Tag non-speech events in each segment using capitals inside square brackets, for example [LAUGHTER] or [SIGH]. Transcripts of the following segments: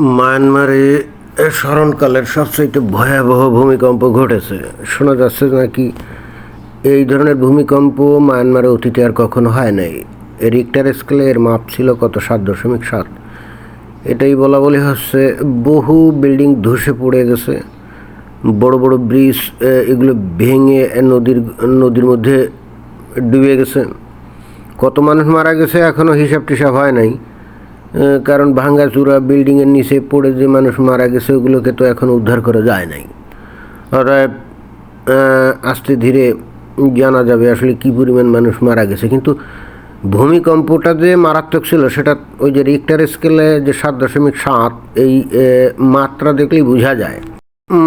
মায়ানমারে স্মরণকালের সবচাইতে ভয়াবহ ভূমিকম্প ঘটেছে। শোনা যাচ্ছে নাকি এই ধরনের ভূমিকম্প মায়ানমারে অতীতে আর কখনো হয় নাই। রিক্টার স্কেলের মাপ ছিল কত? সাত দশমিক সাত। এটাই বলা বলি হচ্ছে বহু বিল্ডিং ধসে পড়ে গেছে। বড় বড় ব্রিজ এগুলো ভেঙে নদীর নদীর মধ্যে ডুবে গেছে। কত মানুষ মারা গেছে এখনও হিসাব টিসাব হয় নাই। কারণ ভাঙ্গাচুরা, বিল্ডিংয়ের নিচে পড়ে যে মানুষ মারা গেছে, ওগুলোকে তো এখন উদ্ধার করা যায় নাই। অতএব আস্তে ধীরে জানা যাবে আসলে কী পরিমাণ মানুষ মারা গেছে। কিন্তু ভূমিকম্পটা যে মারাত্মক ছিল, সেটা ওই যে রিক্টার স্কেলে যে সাত দশমিক সাত, এই মাত্রা দেখলেই বোঝা যায়।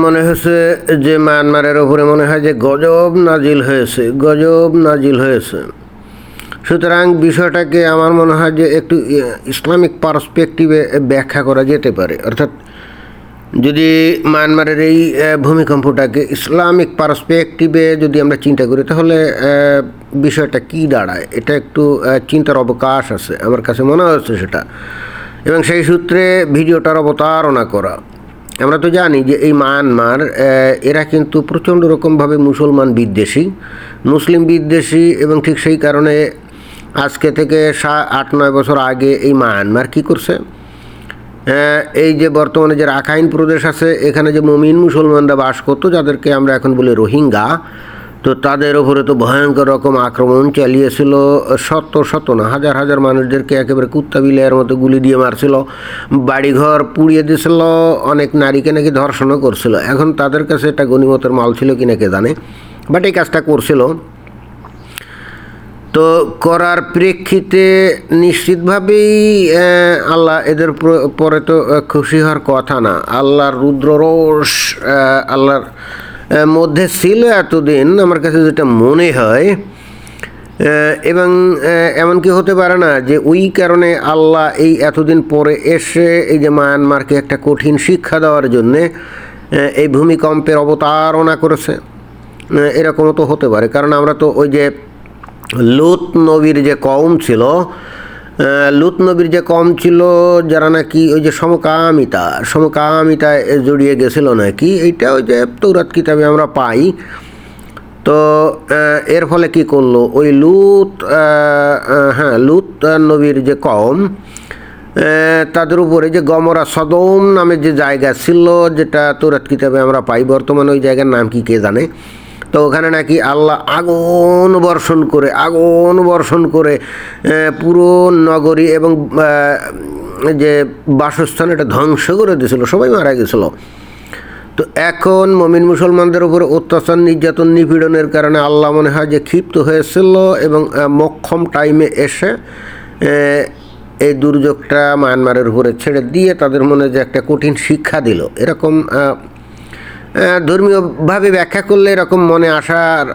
মনে হচ্ছে যে মায়ানমারের ওপরে মনে হয় যে গজব নাজিল হয়েছে, গজব নাজিল হয়েছে। সুতরাং বিষয়টাকে আমার মনে হয় যে একটু ইসলামিক পার্সপেক্টিভে ব্যাখ্যা করা যেতে পারে। অর্থাৎ যদি মায়ানমারের এই ভূমিকম্পটাকে ইসলামিক পার্সপেক্টিভে যদি আমরা চিন্তা করি, তাহলে বিষয়টা কি দাঁড়ায়? এটা একটু চিন্তার অবকাশ আছে, আমার কাছে মনে হচ্ছে সেটা। এবং সেই সূত্রে ভিডিওটার অবতারণা করা। আমরা তো জানি যে এই মায়ানমার এরা কিন্তু প্রচণ্ড রকমভাবে মুসলমান বিদ্বেষী, মুসলিম বিদ্বেষী, এবং ঠিক সেই কারণে আজকে থেকে আট, নয় বছর আগে এই মায়ানমার কী করছে? এই যে বর্তমানে যে রাখাইন প্রদেশ আছে, এখানে যে মমিন মুসলমানরা বাস করতো, যাদেরকে আমরা এখন বলি রোহিঙ্গা, তো তাদের ওপরে তো ভয়ঙ্কর রকম আক্রমণ চালিয়েছিল, শত শত না, হাজার হাজার মানুষদেরকে একেবারে কুত্তা বিলের মতো গুলি দিয়ে মারছিল, বাড়িঘর পুড়িয়ে দিয়েছিল, অনেক নারীকে নাকি ধর্ষণও করছিল। এখন তাদের কাছে একটা গণিমতের মাল ছিল কিনা কে জানে বাট এই কাজটা করছিল। তো করার প্রেক্ষিতে নিশ্চিতভাবেই আল্লাহ এদের পরে তো খুশি হওয়ার কথা না। আল্লাহর রুদ্ররোষ আহ, আল্লাহর মধ্যে ছিল এতদিন আমার কাছে যেটা মনে হয় এবং এমন কি হতে পারে না যে ওই কারণে আল্লাহ এই এতদিন পরে এসে এই যে মায়ানমারকে একটা কঠিন শিক্ষা দেওয়ার জন্যে এই ভূমিকম্পের অবতারণা করেছে। এরকমও তো হতে পারে। কারণ আমরা তো ওই যে লুত নবীর যে কম ছিল লুত নবীর যে কম ছিল, যারা নাকি ওই যে সমকামিতা সমকামিতায় জড়িয়ে গেছিল নাকি, এইটা ওই যে তৌরাত কিতাবে আমরা পাই। তো এর ফলে কি করল? ওই লুত হ্যাঁ লুত নবীর যে কম তাদের উপরে যে গমরা সদম নামের যে জায়গা ছিল, যেটা তোরাত কিতাবে আমরা পাই, বর্তমানে ওই জায়গার নাম কি কে জানে? তো ওখানে নাকি আল্লাহ আগুন বর্ষণ করে, আগুন বর্ষণ করে পুরো নগরী এবং যে বাসস্থান এটা ধ্বংস করে দিয়েছিল সবাই মারা গেছিল। তো এখন মমিন মুসলমানদের উপর অত্যাচার, নির্যাতন, নিপীড়নের কারণে আল্লাহ মনে হয় যে ক্ষিপ্ত হয়েছিল এবং মক্ষম টাইমে এসে এই দুর্যোগটা মায়ানমারের উপরে ছেড়ে দিয়ে তাদের মনে যে একটা কঠিন শিক্ষা দিল। এরকম ধর্মীয়ভাবে ব্যাখ্যা করলে এরকম মনে আসার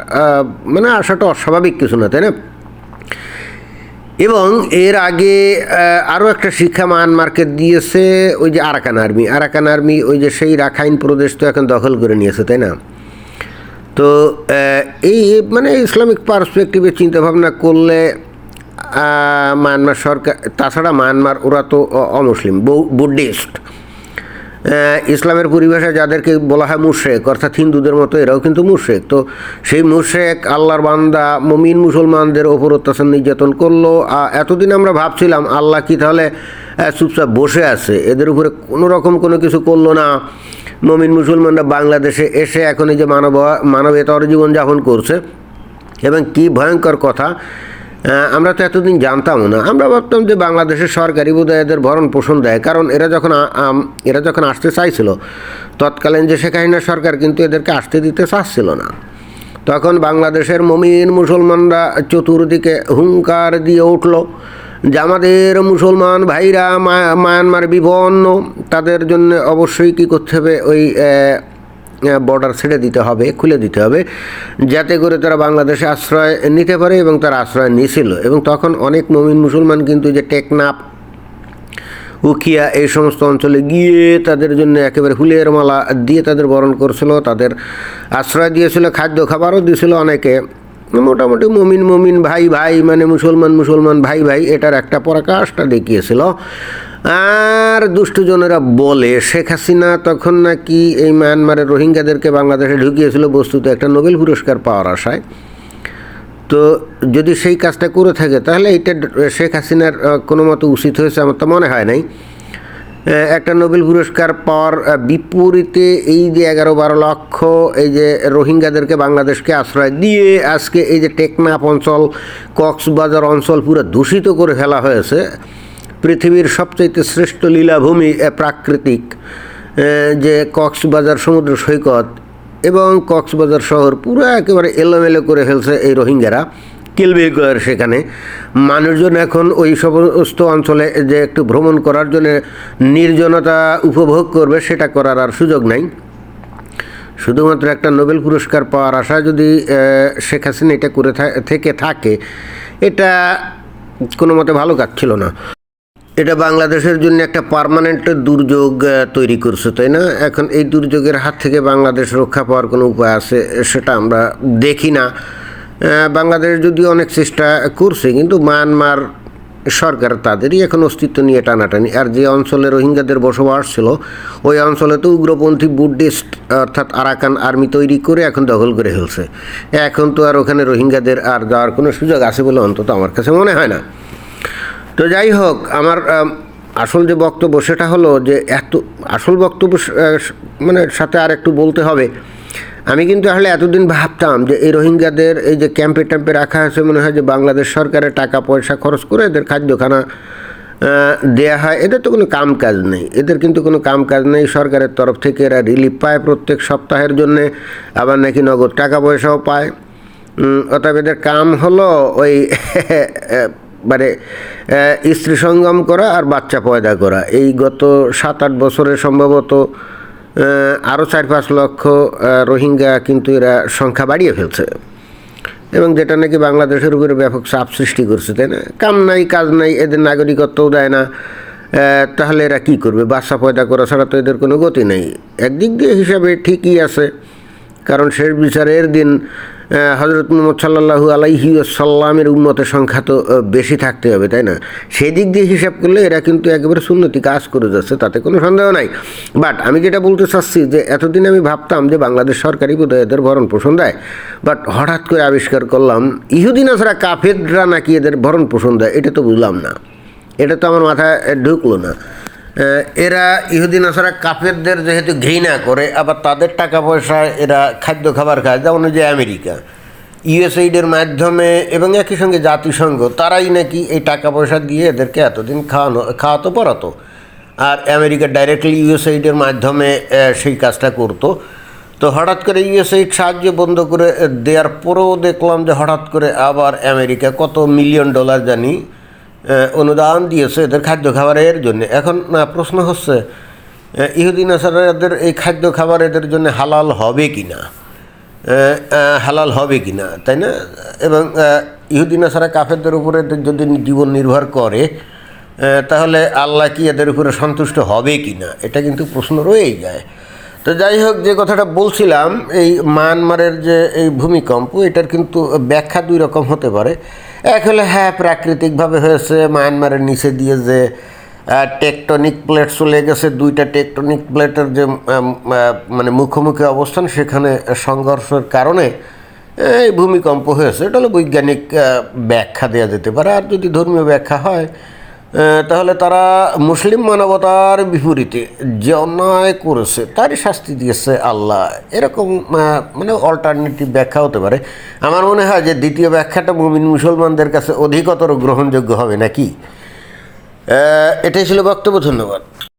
মানে আসাটা অস্বাভাবিক কিছু না, তাই না? এবং এর আগে আরও একটা শিক্ষা মায়ানমারকে দিয়েছে ওই যে আরাকান আর্মি। আরাকান আর্মি ওই যে সেই রাখাইন প্রদেশ তো এখন দখল করে নিয়েছে, তাই না? তো এই মানে ইসলামিক পার্সপেক্টিভে চিন্তাভাবনা করলে মায়ানমার সরকার, তাছাড়া মায়ানমার ওরা তো অমুসলিম বুদ্ধিস্ট। ইসলামের পরিভাষায় যাদেরকে বলা হয় মুশেক অর্থাৎ হিন্দুদের মতো এরাও কিন্তু মুশেক তো সেই মুশেক আল্লাহর বান্দা, মমিন মুসলমানদের ওপর অত্যাচার, নির্যাতন করল। এতদিন আমরা ভাবছিলাম, আল্লাহ কি তাহলে চুপচাপ বসে আছে? এদের উপরে কোনো রকম কোনো কিছু করল না। মমিন মুসলমানরা বাংলাদেশে এসে এখন এই যে মানব, মানবেতর জীবনযাপন করছে। এবং কি ভয়ঙ্কর কথা আমরা তো এতদিন জানতামও না। আমরা ভাবতাম যে বাংলাদেশের সরকারি বোধহয় এদের ভরণ পোষণ দেয়, কারণ এরা যখন এরা যখন আসতে চাইছিল, তৎকালীন যে শেখ হাসিনা সরকার কিন্তু এদেরকে আসতে দিতে চাচ্ছিল না। তখন বাংলাদেশের মমিন মুসলমানরা চতুর্দিকে হুঙ্কার দিয়ে উঠল যে আমাদের মুসলমান ভাইরা মায়ানমার বিপন্ন তাদের জন্য অবশ্যই কী করতে হবে ওই বর্ডার ছেড়ে দিতে হবে, খুলে দিতে হবে, যাতে করে তারা বাংলাদেশে আশ্রয় নিতে পারে এবং তারা আশ্রয় নিয়েছিল। এবং তখন অনেক মমিন মুসলমান কিন্তু যে টেকনাপ উকিয়া এই সমস্ত অঞ্চলে গিয়ে তাদের জন্য একেবারে হুলের মালা দিয়ে তাদের বরণ করছিল, তাদের আশ্রয় দিয়েছিল, খাদ্য খাবারও দিয়েছিল অনেকে। মোটামুটি মমিন মমিন, ভাই ভাই মানে মুসলমান মুসলমান, ভাই ভাই, এটার একটা পরাকাশটা দেখিয়েছিল। আর দুষ্টজনেরা বলে, শেখ হাসিনা তখন নাকি এই মায়ানমারের রোহিঙ্গাদেরকে বাংলাদেশে ঢুকিয়েছিল, বস্তুত একটা নোবেল পুরস্কার পাওয়ার আশায়। তো যদি সেই কাজটা করে থাকে, তাহলে এটা শেখ হাসিনার কোনো মতো উচিত হয়েছে আমার তো মনে হয় নাই। একটা নোবেল পুরস্কার পাওয়ার বিপরীতে এই যে এগারো বারো লক্ষ, এই যে রোহিঙ্গাদেরকে বাংলাদেশকে আশ্রয় দিয়ে আজকে এই যে টেকনাফ অঞ্চল, কক্সবাজার অঞ্চল পুরো দূষিত করে ফেলা হয়েছে। পৃথিবীর সবচাইতে শ্রেষ্ঠ লীলাভূমি প্রাকৃতিক যে কক্সবাজার সমুদ্র সৈকত এবং কক্সবাজার শহর পুরো একেবারে এলোমেলো করে ফেলছে এই রোহিঙ্গারা। কিলবিল করে সেখানে। মানুষজন এখন ওই সমস্ত অঞ্চলে যে একটু ভ্রমণ করার জন্য নির্জনতা উপভোগ করবে, সেটা করার আর সুযোগ নাই। শুধুমাত্র একটা নোবেল পুরস্কার পাওয়ার আশা যদি শেখ হাসিনা এটা করে থেকে থাকে, এটা কোনো মতে ভালো কাজ ছিল না। এটা বাংলাদেশের জন্য একটা পার্মানেন্ট দুর্যোগ তৈরি করছে, তাই না? এখন এই দুর্যোগের হাত থেকে বাংলাদেশ রক্ষা পাওয়ার কোনো উপায় আছে, সেটা আমরা দেখি না। বাংলাদেশ যদি অনেক চেষ্টা করছে, কিন্তু মায়ানমার সরকার তাদেরই এখন অস্তিত্ব নিয়ে টানাটানি। আর যে অঞ্চলে রোহিঙ্গাদের বসবাস ছিল, ওই অঞ্চলে তো উগ্রপন্থী বুদ্ধিস্ট অর্থাৎ আরাকান আর্মি তৈরি করে এখন দখল করে ফেলছে। এখন তো আর ওখানে রোহিঙ্গাদের আর যাওয়ার কোনো সুযোগ আছে বলে অন্তত আমার কাছে মনে হয় না। তো যাই হোক, আমার আসল যে বক্তব্য সেটা হলো যে এত, আসল বক্তব্য মানে সাথে আর একটু বলতে হবে আমি কিন্তু আসলে এতদিন ভাবতাম যে এই রোহিঙ্গাদের এই যে ক্যাম্পে ট্যাম্পে রাখা আছে, মনে হয় যে বাংলাদেশ সরকারের টাকা, পয়সা খরচ করে এদের খাদ্যখানা দেয়া হয়। এদের তো কোনো কাম কাজ নেই। এদের কিন্তু কোনো কাম কাজ নেই। সরকারের তরফ থেকে এরা রিলিফ পায় প্রত্যেক সপ্তাহের জন্যে। আবার নাকি নগদ টাকা পয়সাও পায়। অতএব এদের কাম হলো ওই [LAUGHS] মানে স্ত্রী সঙ্গম করা আর বাচ্চা পয়দা করা। এই গত সাত আট বছরে সম্ভবত আরও চার পাঁচ লক্ষ রোহিঙ্গা কিন্তু এরা সংখ্যা বাড়িয়ে ফেলছে। এবং যেটা নাকি বাংলাদেশের উপরে ব্যাপক চাপ সৃষ্টি করছে, তাই না? কাম নাই, কাজ নাই, এদের নাগরিকত্বও দেয় না। তাহলে এরা কি করবে? বাচ্চা পয়দা করা ছাড়া তো এদের কোনো গতি নেই। একদিক দিয়ে হিসাবে ঠিকই আছে, কারণ শেষ বিচারের দিন হজরত মোহাম্মদ সাল্লাহু আলাইহি সাল্লামের উন্মতের সংখ্যা তো বেশি থাকতে হবে, তাই না? সেই দিক দিয়ে হিসাব করলে এরা কিন্তু একেবারে সুন্নতি কাজ করে যাচ্ছে, তাতে কোনো সন্দেহ নাই। বাট আমি যেটা বলতে চাচ্ছি যে, এতদিন আমি ভাবতাম যে, বাংলাদেশ সরকারি বোধহয় এদের ভরণ পোষণ দেয়। বাট হঠাৎ করে আবিষ্কার করলাম ইহুদিন আসরা কাফেররা নাকি এদের ভরণ পোষণ দেয়, এটা তো বুঝলাম না। এটা তো আমার মাথায় ঢুকলো না। এরা ইহুদিন আসারা কাফেরদের যেহেতু ঘৃণা করে, আবার তাদের টাকা পয়সায় এরা খাদ্য খাবার খায়, যেমন যে আমেরিকা। ইউএসএইডের মাধ্যমে এবং একই সঙ্গে জাতিসংঘ, তারাই নাকি এই টাকা পয়সা দিয়ে এদেরকে এতদিন খাওয়ানো, খাওয়াতো, পড়াতো। আর আমেরিকা ডাইরেক্টলি ইউএসএইডের মাধ্যমে সেই কাজটা করতো। তো হঠাৎ করে ইউএসএইড সাহায্য বন্ধ করে দেওয়ার পরেও দেখলাম যে হঠাৎ করে আবার আমেরিকা কত মিলিয়ন ডলার জানি অনুদান দিয়েছে এদের খাদ্য খাবারের জন্য। এখন প্রশ্ন হচ্ছে আহ, ইহুদি নাসারাদের এই খাদ্য খাবার এদের জন্য হালাল হবে কি না হালাল হবে কি না তাই না? এবং আহ, ইহুদি নাসারা কাফেরদের উপরে যদি জীবন নির্ভর করে তাহলে আল্লাহ কি এদের উপরে সন্তুষ্ট হবে কি না এটা কিন্তু প্রশ্ন রয়েই যায়। তো যাই হোক যে কথাটা বলছিলাম এই মায়ানমারের যে এই ভূমিকম্প এটার কিন্তু ব্যাখ্যা দুই রকম হতে পারে। এক হলে হ্যাঁ প্রাকৃতিকভাবে হয়েছে, মায়ানমারের নিচে দিয়ে যে টেকটনিক প্লেট চলে গেছে, দুইটা টেকটনিক প্লেটের যে মানে মুখোমুখি অবস্থান, সেখানে সংঘর্ষের কারণে, এই ভূমিকম্প হয়েছে। এটা হলো বৈজ্ঞানিক ব্যাখ্যা দেওয়া যেতে পারে। আর যদি ধর্মীয় ব্যাখ্যা হয় তাহলে তারা মুসলিম মানবতার বিপরীতে যে অন্যায় করেছে, তারই শাস্তি দিয়েছে আল্লাহ। এরকম মানে অল্টারনেটিভ ব্যাখ্যা হতে পারে। আমার মনে হয় যে দ্বিতীয় ব্যাখ্যাটা মুমিন মুসলমানদের কাছে অধিকতর গ্রহণযোগ্য হবে নাকি? এটাই ছিল বক্তব্য, ধন্যবাদ।